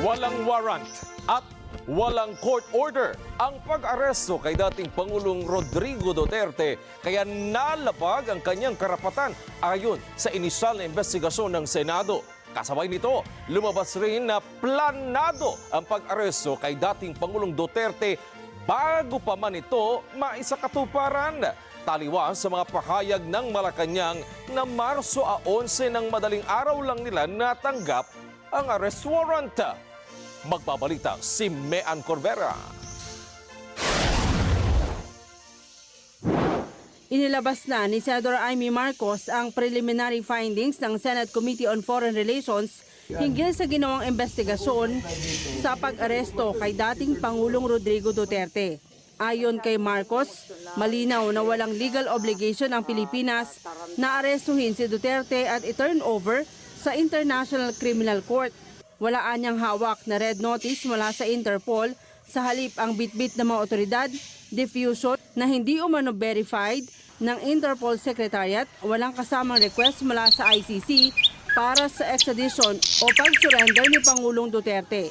Walang warrant at walang court order ang pag-aresto kay dating Pangulong Rodrigo Duterte kaya nalabag ang kanyang karapatan ayon sa inisyal na investigasyon ng Senado. Kasabay nito, lumabas rin na planado ang pag-aresto kay dating Pangulong Duterte bago pa man ito maisakatuparan. Taliwas sa mga pahayag ng Malacanang na Marso a 11 ng madaling araw lang nila natanggap ang arrest warrant. Magbabalita si Mean Corbera. Inilabas na ni Senador Amy Marcos ang preliminary findings ng Senate Committee on Foreign Relations hinggil sa ginawang investigasyon sa pag-aresto kay dating Pangulong Rodrigo Duterte. Ayon kay Marcos, malinaw na walang legal obligation ang Pilipinas na arestuhin si Duterte at i-turn over sa International Criminal Court. Wala anyang hawak na red notice mula sa Interpol sa halip ang bitbit ng mga otoridad, diffusion na hindi umano verified ng Interpol Secretariat, walang kasamang request mula sa ICC para sa extradition o pag-surrender ni Pangulong Duterte.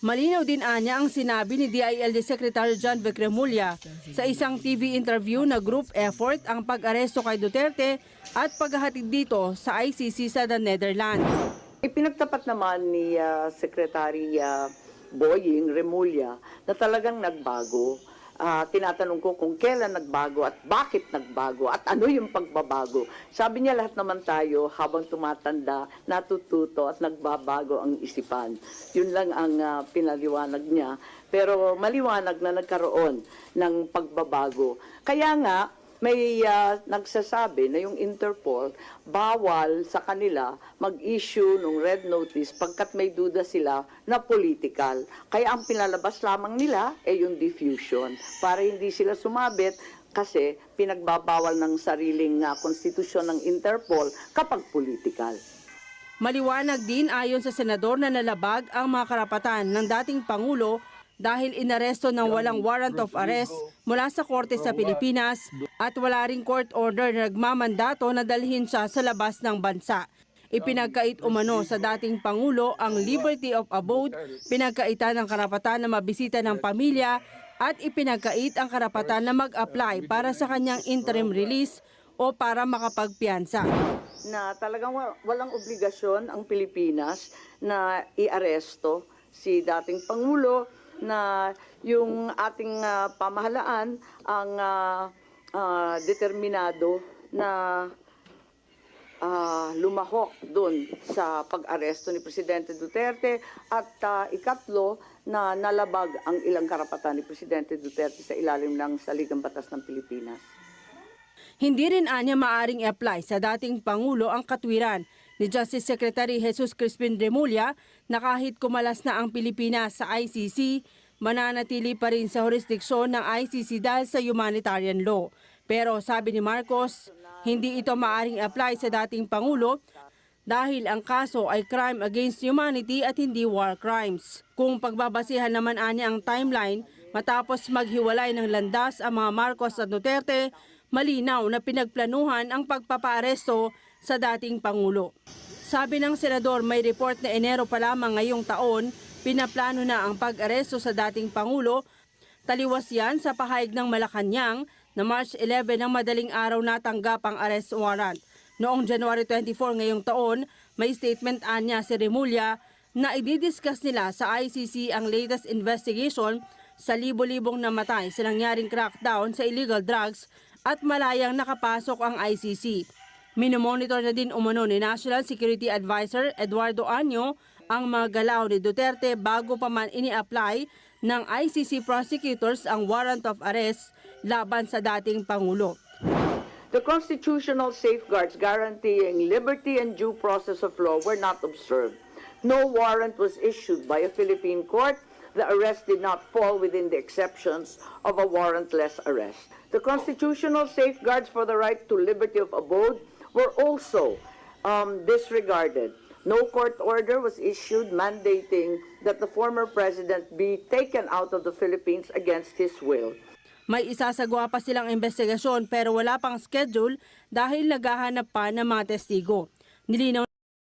Malinaw din anya ang sinabi ni DILG Secretary John Vic Remulla sa isang TV interview na group effort ang pag-aresto kay Duterte at paghahatid dito sa ICC sa the Netherlands. Ipinagtapat naman ni ah, Secretary ah, Boying Remulla na talagang nagbago. Ah, tinatanong ko kung kailan nagbago at bakit nagbago at ano yung pagbabago. Sabi niya lahat naman tayo habang tumatanda, natututo at nagbabago ang isipan. Yun lang ang ah, pinaliwanag niya. Pero maliwanag na nagkaroon ng pagbabago. Kaya nga, may ah, nagsasabi na yung Interpol bawal sa kanila mag-issue ng red notice pagkat may duda sila na political. Kaya ang pinalabas lamang nila ay yung diffusion para hindi sila sumabit kasi pinagbabawal ng sariling ah, konstitusyon ng Interpol kapag political. Maliwanag din ayon sa senador na nalabag ang mga karapatan ng dating Pangulo dahil inaresto ng walang warrant of arrest mula sa korte sa Pilipinas at wala ring court order na nagmamandato na dalhin siya sa labas ng bansa. Ipinagkait umano sa dating Pangulo ang liberty of abode, pinagkaitan ng karapatan na mabisita ng pamilya at ipinagkait ang karapatan na mag-apply para sa kanyang interim release o para makapagpiansa. na talagang wa- walang obligasyon ang Pilipinas na iaresto si dating Pangulo na yung ating ah, pamahalaan ang ah, ah, determinado na ah, lumahok doon sa pag-aresto ni Presidente Duterte at ah, ikatlo na nalabag ang ilang karapatan ni Presidente Duterte sa ilalim ng Saligang Batas ng Pilipinas. Hindi rin anya maaring i-apply sa dating Pangulo ang katwiran ni Justice Secretary Jesus Crispin Remulla na kahit kumalas na ang Pilipinas sa ICC, mananatili pa rin sa jurisdiksyon ng ICC dahil sa humanitarian law. Pero sabi ni Marcos, hindi ito maaring apply sa dating Pangulo dahil ang kaso ay crime against humanity at hindi war crimes. Kung pagbabasihan naman anya ang timeline, matapos maghiwalay ng landas ang mga Marcos at Duterte, malinaw na pinagplanuhan ang pagpapaaresto sa dating Pangulo. Sabi ng senador may report na Enero pa lamang ngayong taon, pinaplano na ang pag-aresto sa dating Pangulo. Taliwas yan sa pahayag ng Malacanang na March 11 ng madaling araw natanggap ang arrest warrant. Noong January 24 ngayong taon, may statement anya si Remulla na ididiscuss nila sa ICC ang latest investigation sa libo-libong namatay sa nangyaring crackdown sa illegal drugs at malayang nakapasok ang ICC. Minomonitor na din umano ni National Security Advisor Eduardo Anyo ang mga galaw ni Duterte bago pa man ini-apply ng ICC prosecutors ang warrant of arrest laban sa dating Pangulo. The constitutional safeguards guaranteeing liberty and due process of law were not observed. No warrant was issued by a Philippine court. The arrest did not fall within the exceptions of a warrantless arrest. The constitutional safeguards for the right to liberty of abode were also um, disregarded. No court order was issued mandating that the former president be taken out of the Philippines against his will. May isasagawa pa silang investigasyon pero wala pang schedule dahil naghahanap pa ng mga testigo. Nilinaw